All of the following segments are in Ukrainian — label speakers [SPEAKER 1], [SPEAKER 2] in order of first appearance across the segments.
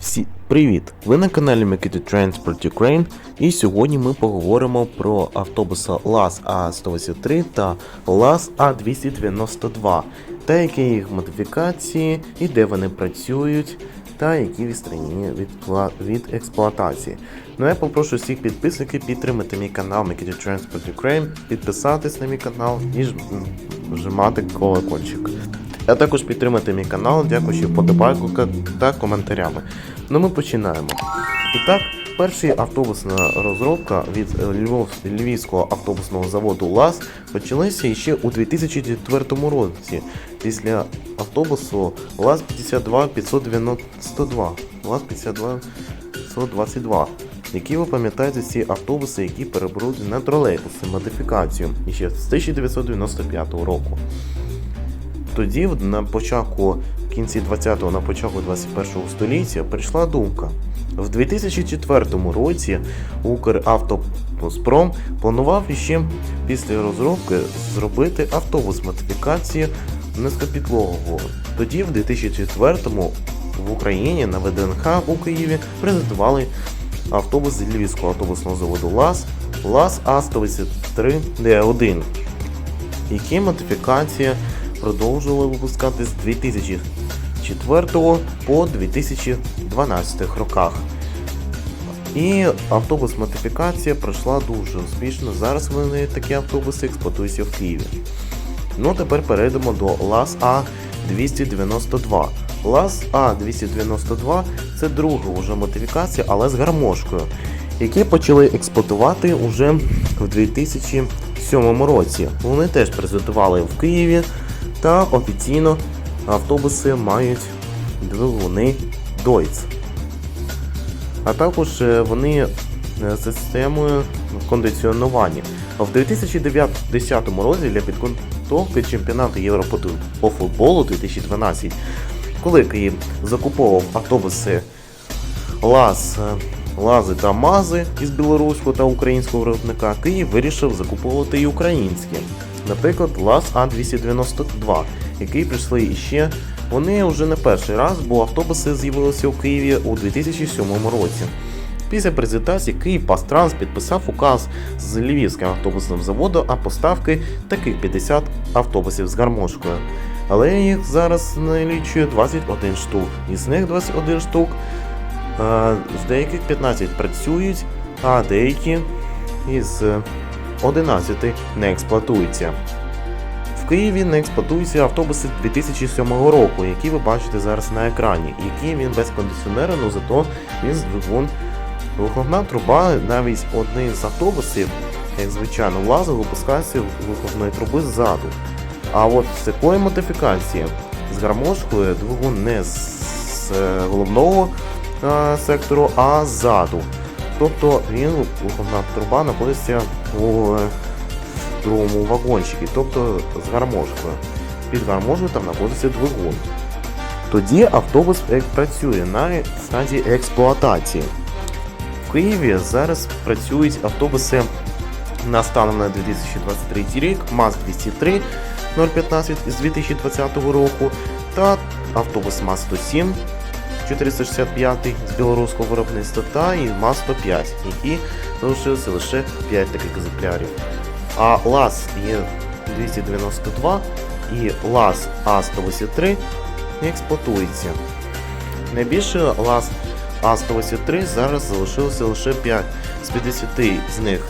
[SPEAKER 1] Всі привіт! Ви на каналі Mekiti Transport Ukraine і сьогодні ми поговоримо про автобуси LAS A183 та LAS A292 та які їх модифікації і де вони працюють та які відстранені від, від експлуатації. Ну я попрошу всіх підписників підтримати мій канал Mekiti Transport Ukraine, підписатись на мій канал і ж- колокольчик. А також підтримати мій канал, дякуючи вподобайку та коментарями. Ну ми починаємо. І так, перший автобусна розробка від е, Львівського автобусного заводу ЛАЗ почалася ще у 2004 році після автобусу ЛАЗ 52 592. ЛАЗ 52 522. Які ви пам'ятаєте ці автобуси, які переберуть на тролейбуси, модифікацію ще з 1995 року. Тоді, на початку в кінці 20-го, на початку 21-го століття, прийшла думка. В 2004 році Укравтопром планував іще після розробки зробити автобус модифікації низькопідлогового. Тоді, в 2004-му, в Україні на ВДНХ у Києві презентували автобус з Львівського автобусного заводу ЛАЗ ЛАЗ А183Д1 які модифікації продовжували випускати з 2004 по 2012 роках. І автобус модифікація пройшла дуже успішно. Зараз вони такі автобуси експлуатуються в Києві. Ну тепер перейдемо до ЛАЗ А292. ЛАЗ А292 це друга вже модифікація, але з гармошкою, які почали експлуатувати уже в 2007 році. Вони теж презентували в Києві та офіційно автобуси мають двигуни Deutz. А також е, вони е, системою кондиціонування. В 2010 році для підготовки чемпіонату Європи по футболу 2012, коли Київ закуповував автобуси ЛАЗ, е, ЛАЗи та МАЗи із білоруського та українського виробника, Київ вирішив закуповувати і українські. Наприклад, ЛАЗ А292, який прийшли іще. Вони вже не перший раз, бо автобуси з'явилися у Києві у 2007 році. Після презентації Київ Пастранс підписав указ з Львівським автобусним заводу а поставки таких 50 автобусів з гармошкою. Але їх зараз налічує 21 штук. Із них 21 штук Е, З деяких 15 працюють, а деякі із 11 не експлуатуються. В Києві не експлуатуються автобуси 2007 року, які ви бачите зараз на екрані, які він без кондиціонера, але зато він з двигун. Вихлопна труба навіть один з автобусів, як звичайно, лазу випускається вихлопної труби ззаду. А от з такої модифікації з гармошкою двигун не з е, головного е, сектору, а ззаду. Тобто він вихлопна труба знаходиться у е, другому вагончику, тобто з гармошкою. Під гармошкою там знаходиться двигун. Тоді автобус працює на стадії експлуатації. В Києві зараз працюють автобуси на станом на 2023 рік МАЗ-203 015 з 2020 року та автобус МАЗ-107 465 з білоруського виробництва та і МАЗ-105, які залишилися лише 5 таких екземплярів. А ЛАЗ є 292 і ЛАЗ А183 не експлуатується. Найбільше ЛАЗ А183 зараз залишилося лише 5 з 50 з них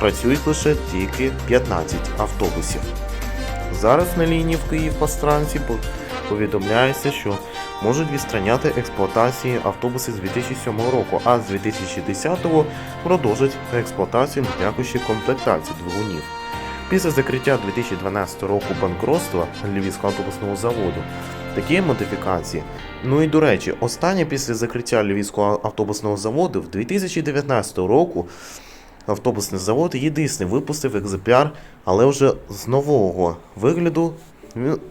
[SPEAKER 1] працюють лише тільки 15 автобусів. Зараз на лінії в Київ по повідомляється, що можуть відстраняти експлуатації автобуси з 2007 року, а з 2010-го продовжать експлуатацію м'якощі комплектації двигунів. Після закриття 2012 року банкротства Львівського автобусного заводу такі модифікації. Ну і до речі, останнє після закриття Львівського автобусного заводу в 2019 року автобусний завод єдиний випустив екземпляр, але вже з нового вигляду.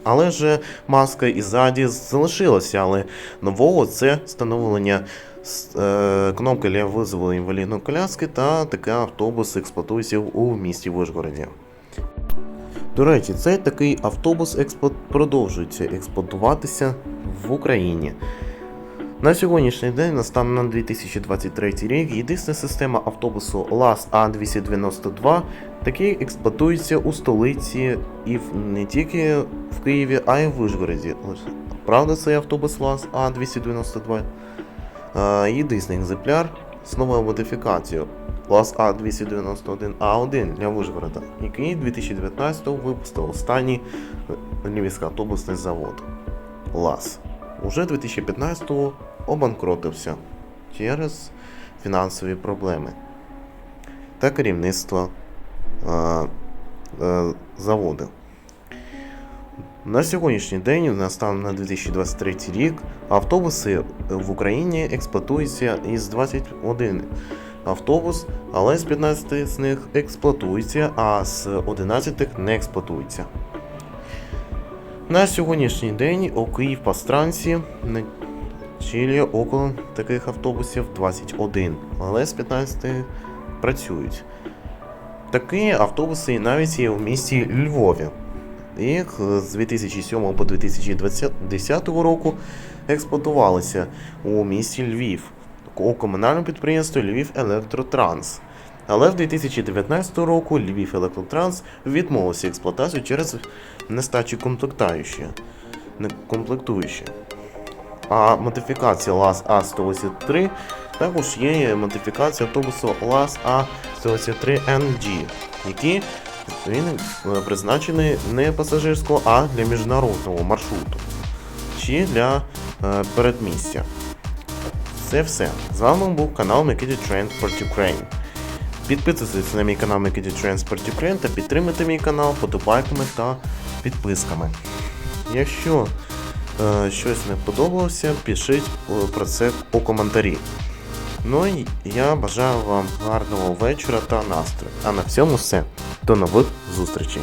[SPEAKER 1] Але ж маска і ззаді залишилася, але нового це встановлення е, кнопки для визову інвалідної коляски та такий автобус експлуатується у місті Вишгороді. До речі, цей такий автобус експлу... продовжується експлуатуватися в Україні. На сьогоднішній день, на стан на 2023 рік, єдина система автобусу ЛАЗ А292 такий експлуатується у столиці і не тільки в Києві, а й в Вишгороді. Правда, цей автобус ЛАЗ А292. Е, Єдиний екземпляр з новою модифікацією ЛАЗ А291А1 для Вишгорода, який 2019-го випустив останній Львівський автобусний завод ЛАЗ. Уже 2015-го обанкротився через фінансові проблеми та керівництво е, е. На сьогоднішній день, на стан на 2023 рік, автобуси в Україні експлуатуються із 21 автобус, але з 15 з них експлуатується, а з 11 не експлуатується. На сьогоднішній день у Київ Пастранці чилі около таких автобусів 21, але з 15 працюють. Такі автобуси навіть є в місті Львові. Їх з 2007 по 2010 року експлуатувалися у місті Львів у комунальному підприємстві Львів Електротранс. Але в 2019 року Львів Електротранс відмовився експлуатацію через комплектуючі. комплектуючі. А модифікація ЛАЗ А183 також є модифікація автобусу ЛАЗ А183NG, які він е, призначений не пасажирського, а для міжнародного маршруту чи для е, передмістя. Це все. З вами був канал Mekidi Transport Ukraine. Підписуйтесь на мій канал Mekidi Transport Ukraine та підтримуйте мій канал подобайками та підписками. Якщо е, щось не подобалося, пишіть е, про це у коментарі. Ну і я бажаю вам гарного вечора та настрою. А на всьому все. До нових зустрічей!